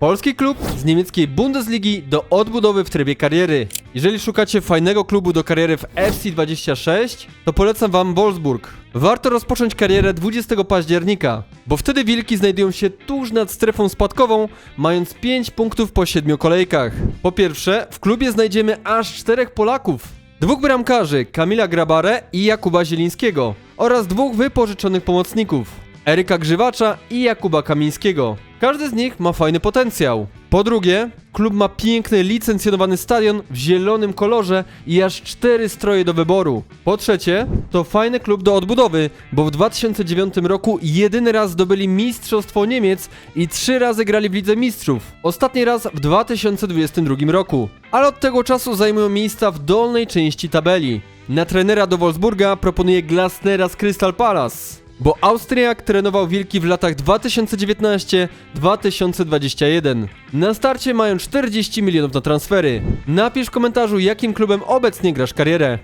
Polski klub z niemieckiej Bundesligi do odbudowy w trybie kariery. Jeżeli szukacie fajnego klubu do kariery w FC26, to polecam wam Wolfsburg. Warto rozpocząć karierę 20 października, bo wtedy Wilki znajdują się tuż nad strefą spadkową, mając 5 punktów po 7 kolejkach. Po pierwsze, w klubie znajdziemy aż 4 Polaków. Dwóch bramkarzy, Kamila Grabare i Jakuba Zielińskiego oraz dwóch wypożyczonych pomocników, Eryka Grzywacza i Jakuba Kamińskiego. Każdy z nich ma fajny potencjał. Po drugie, klub ma piękny licencjonowany stadion w zielonym kolorze i aż cztery stroje do wyboru. Po trzecie, to fajny klub do odbudowy, bo w 2009 roku jedyny raz zdobyli Mistrzostwo Niemiec i trzy razy grali w Lidze Mistrzów. Ostatni raz w 2022 roku. Ale od tego czasu zajmują miejsca w dolnej części tabeli. Na trenera do Wolfsburga proponuje Glasnera z Crystal Palace. Bo Austriak trenował Wilki w latach 2019-2021. Na starcie mają 40 milionów na transfery. Napisz w komentarzu, jakim klubem obecnie grasz karierę.